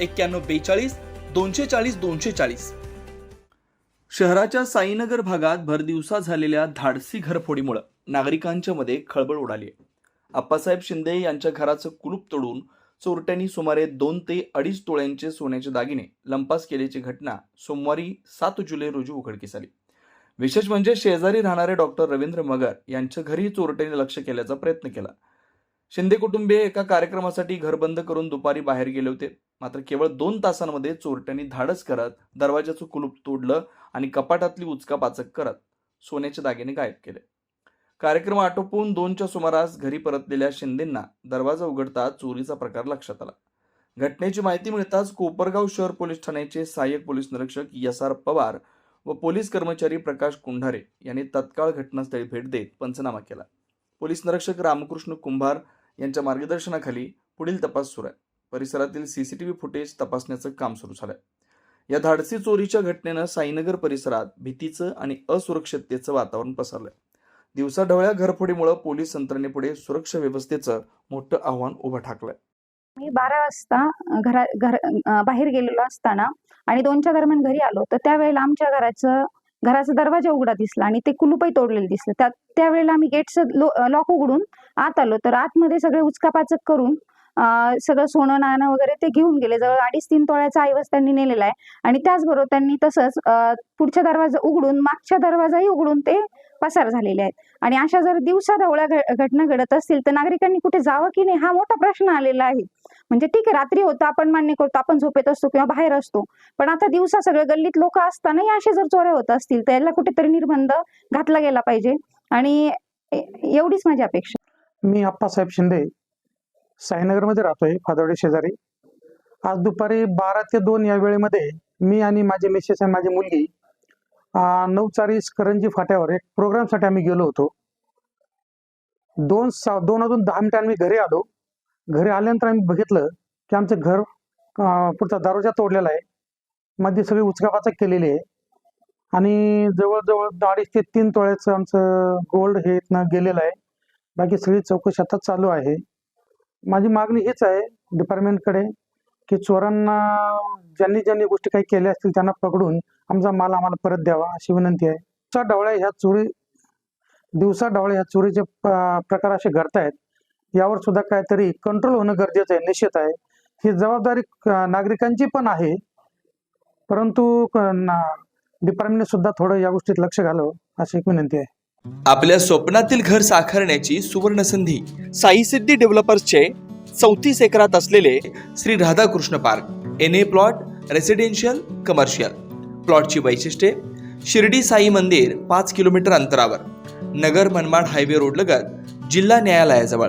एक्क्याण्णव बेचाळीस दोनशे चाळीस दोनशे चाळीस. शहराच्या साईनगर भागात भरदिवसा झालेल्या धाडसी घरफोडीमुळे नागरिकांच्या मध्ये खळबळ उडाली आहे आप्पासाहेब शिंदे यांच्या घराचं कुलूप तोडून चोरट्यांनी सुमारे दोन ते अडीच तोळ्यांचे सोन्याचे दागिने लंपास केल्याची घटना सोमवारी सात जुलै रोजी उघडकीस आली. विशेष म्हणजे शेजारी राहणारे डॉक्टर रवींद्र मगर यांच्या घरी चोरट्यांनी लक्ष केल्याचा प्रयत्न केला. शिंदे कुटुंबीय एका कार्यक्रमासाठी घर बंद करून दुपारी बाहेर गेले होते. मात्र केवळ दोन तासांमध्ये चोरट्यांनी धाडस करत दरवाजाचं कुलूप तोडलं आणि कपाटातली उचकापाचक करत सोन्याचे दागिने गायब केले. कार्यक्रम आटोपून दोनच्या सुमारास घरी परतलेल्या शिंदेंना दरवाजा उघडता चोरीचा प्रकार लक्षात आला. घटनेची माहिती मिळताच कोपरगाव शहर पोलीस ठाण्याचे सहाय्यक पोलीस निरीक्षक एस आर पवार व पोलीस कर्मचारी प्रकाश कुंढारे यांनी तत्काळ घटनास्थळी भेट देत पंचनामा केला. पोलीस निरीक्षक रामकृष्ण कुंभार यांच्या मार्गदर्शनाखाली पुढील तपास सुरू आहे. परिसरातील सीसीटीव्ही फुटेज तपासण्याचं काम सुरू झालंय. या धाडसी चोरीच्या घटनेनं साईनगर परिसरात भीतीचं आणि असुरक्षिततेचं वातावरण पसरलंय. दिवसाढवळ्या घरफोडीमुळे पोलीस यंत्रणेपुढे सुरक्षा व्यवस्थेचं मोठं आव्हान उभं ठाकलंय. मी बारा वाजता घरा घर बाहेर गेलेलो असताना आणि दोनच्या दरम्यान घरी आलो तर त्यावेळेला आमच्या घराचं घराचा दरवाजा उघडा दिसला आणि ते कुलूपही तोडलेलं दिसलं. त्या त्यावेळेला आम्ही गेटचं लॉक उघडून आत आलो. तर आतमध्ये सगळे उचकापाचक करून सगळं सोनं नाणं वगैरे ते घेऊन गेले. जवळ अडीच तीन तोळ्याचा ऐवज त्यांनी नेलेला आहे. आणि त्याचबरोबर त्यांनी तसंच पुढच्या पुढचा दरवाजा उघडून मागच्या दरवाजाही उघडून ते पसार झालेले आहेत. आणि अशा जर दिवसा ढवळ्या घटना घडत असतील तर नागरिकांनी कुठे जावं की नाही हा मोठा प्रश्न आलेला आहे. म्हणजे ठीक आहे रात्री होतं आपण मान्य करतो आपण झोपेत असतो किंवा बाहेर असतो. पण आता दिवसा सगळे गल्लीत लोक असतानाही असे जर चोऱ्या होत असतील तर याला कुठेतरी निर्बंध घातला गेला पाहिजे. आणि एवढीच माझी अपेक्षा. मी आप्पासाहेब शिंदे साईनगरमध्ये राहतोय फादवडे शेजारी. आज दुपारी बारा ते दोन या वेळेमध्ये मी आणि माझे मिसेस आणि माझी मुलगी नऊ चाळीस करंजी फाट्यावर एक प्रोग्रामसाठी आम्ही गेलो होतो. दोन सा दोन अजून दहा मिनिटांनी मी घरी आलो. घरी आल्यानंतर आम्ही बघितलं की आमचं घर पुढचा दारोजा तोडलेला आहे. मध्ये सगळी उचकापाचक केलेली आहे. आणि जवळजवळ अडीच ते तीन तोळ्याचं आमचं गोल्ड हे इथनं गेलेलं आहे. बाकी सगळी चौकशी आता चालू आहे. माझी मागणी हीच आहे डिपार्टमेंटकडे की चोरांना ज्यांनी ज्यांनी गोष्टी काही केल्या असतील त्यांना पकडून आमचा माल आम्हाला परत द्यावा अशी विनंती आहे. दिवसा डवळ्या ह्या चोरी दिवसा डवळ्या ह्या चोरीचे प्रकार असे घडतायत. यावर सुद्धा काहीतरी कंट्रोल होणं गरजेचं आहे निश्चित आहे. ही जबाबदारी नागरिकांची पण आहे. परंतु डिपार्टमेंटने सुद्धा थोडं या गोष्टीत लक्ष घालावं अशी एक विनंती आहे. आपल्या स्वप्नातील घर साकारण्याची सुवर्ण संधी साई सिद्धी डेव्हलपर्सचे चौतीस एकरात असलेले Shri Radhakrishna park N A plot residential commercial प्लॉटची वैशिष्ट्ये शिर्डी साई मंदिर पाच किलोमीटर अंतरावर नगर मनमाड हायवे रोड लगत जिल्हा न्यायालयाजवळ.